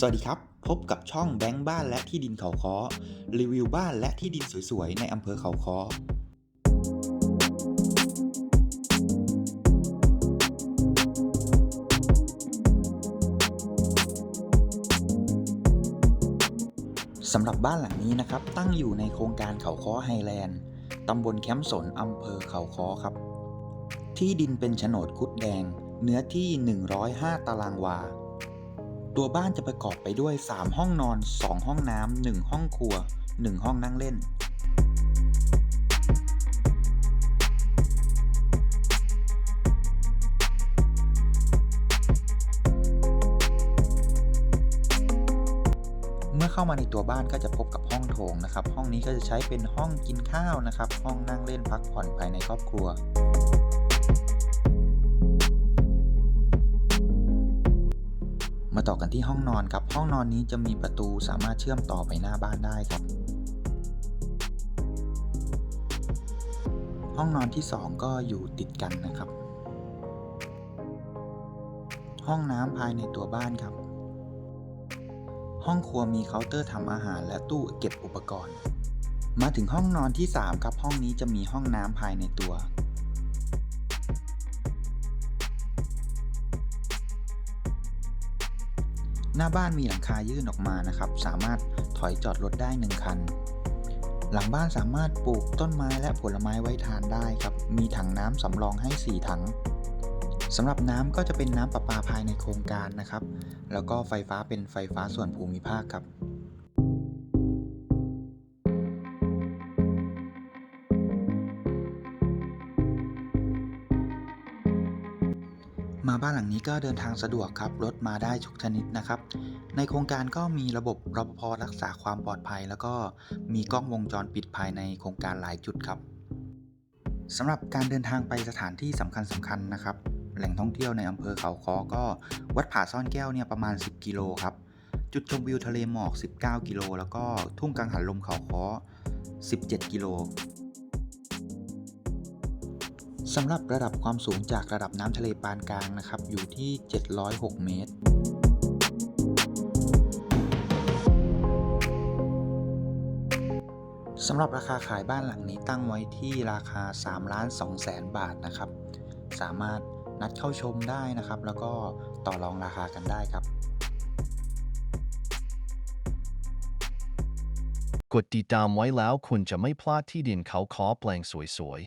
สวัสดีครับ พบกับช่องแบงค์บ้านและที่ดินเขาคอรีวิวบ้านและที่ดินสวยๆ ในอำเภอเขาคอสำหรับบ้านหลังนี้นะครับ ตั้งอยู่ในโครงการเขาคอไฮแลนด์ตำบลแคมป์สนอำเภอเขาคอครับ ที่ดินเป็นโฉนดคุดแดง เนื้อที่ 105 ตารางวา ตัวบ้านจะประกอบไปด้วย 3 ห้องนอน 2 ห้องน้ำ1ห้องครัว 1 ห้องนั่งเล่น เมื่อเข้ามาในตัวบ้านก็จะพบกับห้องโถงนะครับ ห้องนี้ก็จะใช้เป็นห้องกินข้าวนะครับ ห้องนั่งเล่นพักผ่อนภายในครอบครัว มาต่อกันที่ห้องนอนครับ ห้องนอนนี้จะมีประตูสามารถเชื่อมต่อไปหน้าบ้านได้ครับ ห้องนอนที่ 2 ก็อยู่ติดกันนะครับ ห้องน้ำภายในตัวบ้านครับ ห้องครัวมีเคาน์เตอร์ทำอาหารและตู้เก็บอุปกรณ์ มาถึงห้องนอนที่ 3 ครับ ห้องนี้จะมีห้องน้ำภายในตัว หน้าบ้านมีหลังคายื่นออกมานะครับ สามารถถอยจอดรถได้ 1 คัน หลังบ้านสามารถปลูกต้นไม้และผลไม้ไว้ทานได้ครับ มีถังน้ำสำรองให้ 4 ถังสำหรับน้ำก็จะเป็นน้ำประปาภายในโครงการนะครับ แล้วก็ไฟฟ้าเป็นไฟฟ้าส่วนภูมิภาคครับ มาบ้านหลังนี้ก็เดินทางสะดวกครับ รถมาได้ทุกชนิดนะครับ ในโครงการก็มีระบบรปภรักษาความปลอดภัย แล้วก็มีกล้องวงจรปิดภายในโครงการหลายจุดครับสำหรับการเดินทางไปสถานที่สำคัญสำคัญนะครับ แหล่งท่องเที่ยวในอำเภอเขาคอก็วัดผาซ่อนแก้วเนี่ยประมาณ 10 กิโลครับ จุดชมวิวทะเลหมอก 19 กิโล แล้วก็ทุ่งกังหันลมเขาคอ17 กิโล สำหรับระดับความสูงจากระดับน้ำทะเลปานกลางนะครับ อยู่ที่ 706 เมตร สำหรับราคาขายบ้านหลังนี้ตั้งไว้ที่ราคา 3 ล้าน2แสนบาทนะครับ สามารถนัดเข้าชมได้นะครับ แล้วก็ต่อรองราคากันได้ครับ กดติดตามไว้แล้วคุณจะไม่พลาดที่ดินเขาคอแปลงสวย